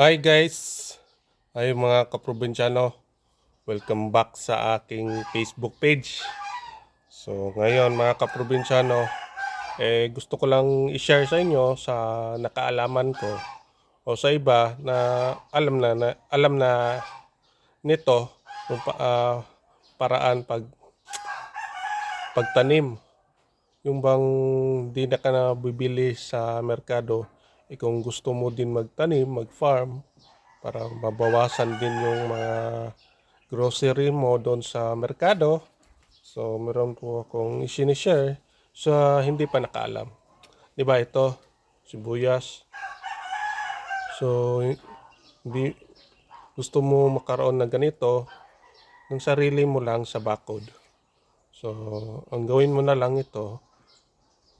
Hi guys! Ay mga kaprobinsyano, welcome back sa aking Facebook page. So ngayon mga kaprobinsyano, eh gusto ko lang i-share sa inyo sa nakaalaman ko o sa iba na alam na, na alam na nito kung pa, ah, paraan pag pagtanim. Yung bang di na ka na bibili sa merkado, eh, kung gusto mo din magtanim, mag-farm, para mabawasan din yung mga grocery mo doon sa merkado. So, meron po akong isinishare sa hindi pa nakaalam. Di ba ito? Sibuyas. So, hindi, gusto mo makaroon ng ganito, ng sarili mo lang sa bakod. So, ang gawin mo na lang ito,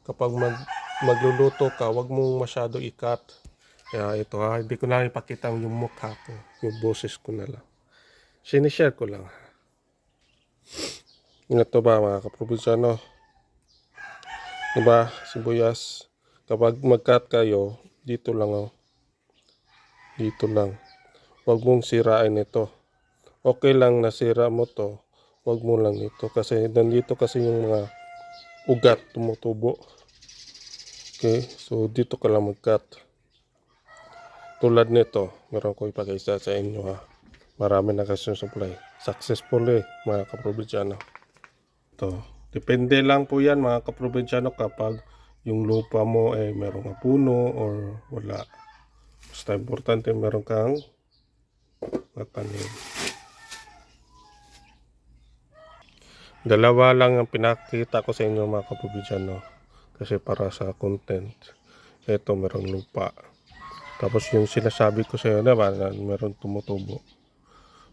kapag mag, magluluto ka, wag mong masyado ikat. Kaya ito ha, hindi ko na ipakita yung mukha ko, yung boses ko na lang. Sinishare ko lang. Ito ba mga kaprobinsano? Diba, sibuyas, kapag mag-cut kayo, dito lang oh. Dito lang. Huwag mong sirain ito. Okay lang na sira mo to, huwag mo lang ito. Kasi nandito kasi yung mga ugat tumutubo. Okay, so dito ka lang mag-cut. Tulad nito, meron ko ipakita sa inyo ha. Marami na kasi supply. Successful eh, mga kaprobinsyano. Ito. Depende lang po yan mga kaprobinsyano kapag yung lupa mo ay merong puno or wala. Basta importante meron kang matanim. Dalawa lang ang pinakita ko sa inyo mga kaprobinsyano. Kasi para sa content. Ito merong lupa. Tapos yung sinasabi ko sa diba, na meron tumutubo.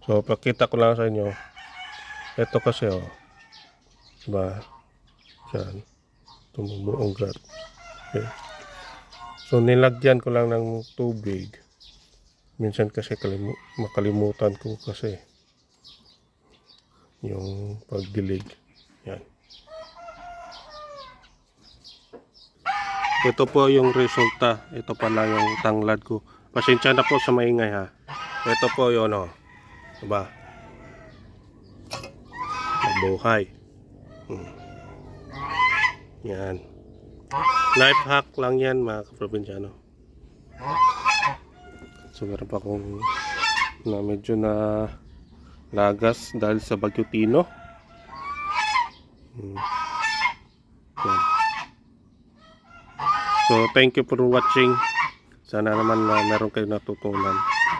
So, pakita ko lang sa inyo. Ito kasi, oh. Diba? Yan. Tumubo ugat. Okay. So, nilagyan ko lang ng tubig. Minsan kasi kalimu makalimutan ko kasi yung pagdilig. Yan. Ito po yung resulta. Ito pala yung tanglad ko. Pasensya na po sa maingay ha. Ito po yun o. Diba? Mabuhay. Hmm. Yan. Life hack lang yan mga kaprobinsyano. So meron pa akong na medyo na lagas dahil sa Bagyo Tino. Hmm. Yan. So, thank you for watching. Sana naman na meron kayo natutunan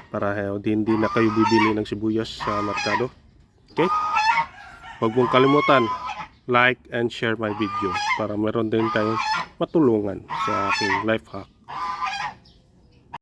para di hindi na kayo bibili ng sibuyas sa merkado. Okay? Huwag mong kalimutan, like and share my video para meron din tayong matulungan sa aking life hack.